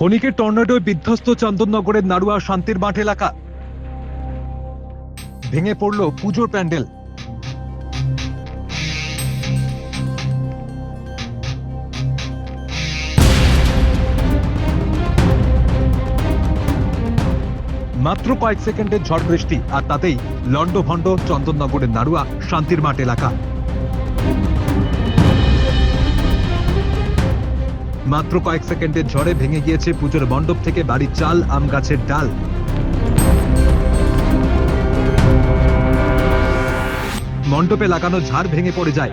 ক্ষণিকের টর্নেডোয় বিধ্বস্ত চন্দননগরের নাড়ুয়া শান্তির মাঠ এলাকা। ভেঙে পড়ল পুজোর প্যান্ডেল। মাত্র কয়েক সেকেন্ডের ঝড় বৃষ্টি আর তাতেই লন্ডভন্ড চন্দননগরের নাড়ুয়া শান্তির মাঠ এলাকা। মাত্র কয়েক সেকেন্ডের ঝড়ে ভেঙে গিয়েছে পুজোর মণ্ডপ থেকে বাড়ির চাল, আম গাছের ডাল। মণ্ডপে লাগানো ঝাড় ভেঙে পড়ে যায়।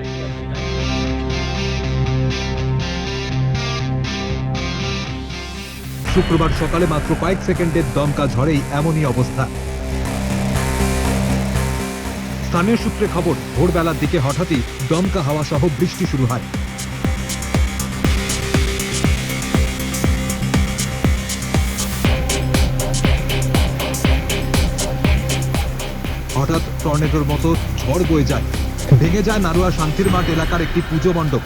শুক্রবার সকালে মাত্র কয়েক সেকেন্ডের দমকা ঝড়েই এমনই অবস্থা। স্থানীয় সূত্রে খবর, ভোরবেলার দিকে হঠাৎই দমকা হাওয়া সহ বৃষ্টি শুরু হয়। টর্নেডোর মতো ঝড় বয়ে যায়। ভেঙে যায় নারুয়া শান্তির মাঠ এলাকার একটি পুজো মণ্ডপ।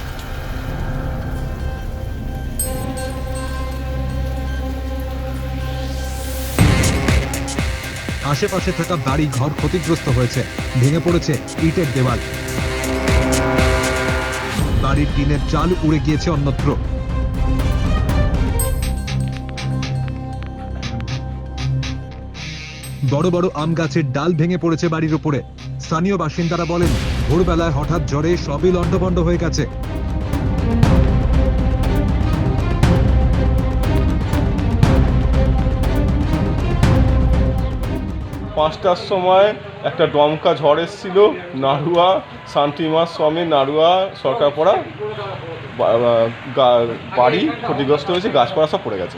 আশেপাশে থাকা বাড়ি ঘর ক্ষতিগ্রস্ত হয়েছে। ভেঙে পড়েছে ইটের দেওয়াল। বাড়ির টিনের চাল উড়ে গিয়েছে অন্যত্র। বড় বড় আম গাছের ডাল ভেঙে পড়েছে বাড়ির উপরে। স্থানীয় বাসিন্দারা বলেন, ভোরবেলায় হঠাৎ জ্বরে সবই লণ্ডভণ্ড হয়ে গেছে। পাঁচটার সময় একটা ডমকা ঝড় এসেছিল নাড়ুয়া শান্তিমা স্বামী নাড়ুয়া সরকারপাড়া বাড়ি ক্ষতিগ্রস্ত হয়েছে গাছপালা সব পড়ে গেছে।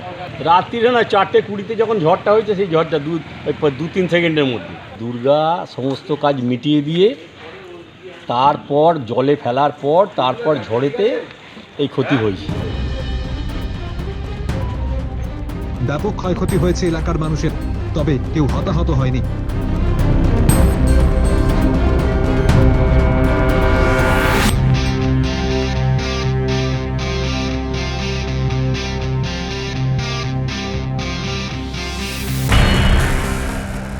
রাত্রিরে না চারটে কুড়িতে যখন ঝড়টা হয়েছে সেই ঝড়টা দু দু তিন সেকেন্ডের মধ্যে। দুর্গা সমস্ত কাজ মিটিয়ে দিয়ে তারপর জলে ফেলার পর তারপর ঝড়েতে এই ক্ষতি হয়েছে। ব্যাপক ক্ষয়ক্ষতি হয়েছে এলাকার মানুষের। তবে কেউ হতাহত হয়নি।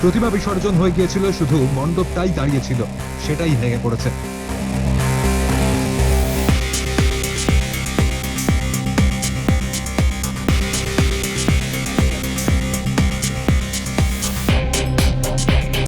প্রতিমা বিসর্জন হয়ে গিয়েছিল শুধু মণ্ডপটাই দাঁড়িয়েছিল সেটাই ভেঙে পড়েছে।